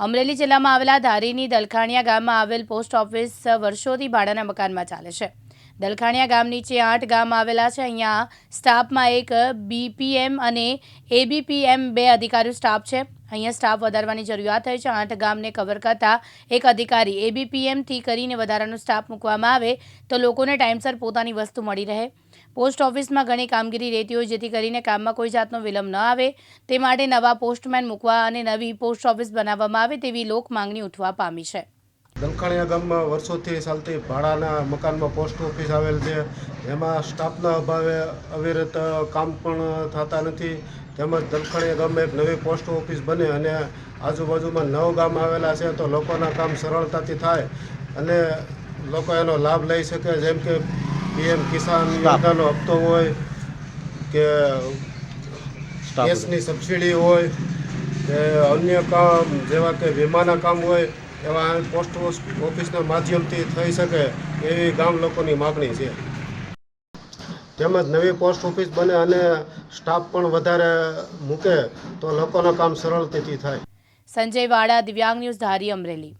અમરેલી જિલ્લામાં આવેલા ધારીની દલખાણિયા ગામમાં આવેલ પોસ્ટ ઓફિસ વર્ષોથી ભાડાના મકાનમાં ચાલે છે. દલખાણિયા ગામ નીચે આઠ ગામ આવેલા છે. અહીંયા સ્ટાફમાં એક બીપીએમ અને એબીપીએમ બે અધિકારીઓ સ્ટાફ છે. અહીંયા સ્ટાફ વધારવાની જરૂરિયાત થઈ છે. આઠ ગામને કવર કરતા એક અધિકારી એબીપીએમથી કરીને વધારાનો સ્ટાફ મૂકવામાં આવે તો લોકોને ટાઈમસર પોતાની વસ્તુ મળી રહે. પોસ્ટ ઓફિસમાં ઘણી કામગીરી રહેતી હોય જેથી કરીને કામમાં કોઈ જાતનો વિલંબ ન આવે. તે માટે નવા પોસ્ટમેન મૂકવા અને નવી પોસ્ટ ઓફિસ બનાવવામાં આવે તેવી લોક માંગણી ઉઠવા પામી છે. દલખાણીયા ગામમાં વર્ષોથી ચાલતી ભાડાના મકાનમાં પોસ્ટ ઓફિસ આવેલ છે. એમાં સ્ટાફના અભાવે અવિરત કામ પણ થતા નથી. તેમજ દલખાણીયા ગામમાં એક નવી પોસ્ટ ઓફિસ બને અને આજુબાજુમાં નવ ગામ આવેલા છે તો લોકોના કામ સરળતાથી થાય અને લોકો એનો લાભ લઈ શકે. જેમ કે પીએમ કિસાન યોજનાનો હપ્તો હોય કે ગેસની સબસિડી હોય કે અન્ય કામ જેવા કે વીમાના કામ હોય એવા પોસ્ટ ઓફિસના માધ્યમથી થઈ શકે એવી ગામ લોકોની માગણી છે. તેમજ નવી પોસ્ટ ઓફિસ બને અને સ્ટાફ પણ વધારે મૂકે તો લોકોનું કામ સરળતાથી થાય. સંજય વાડા, દિવ્યાંગ ન્યૂઝ ધારી અમરેલી.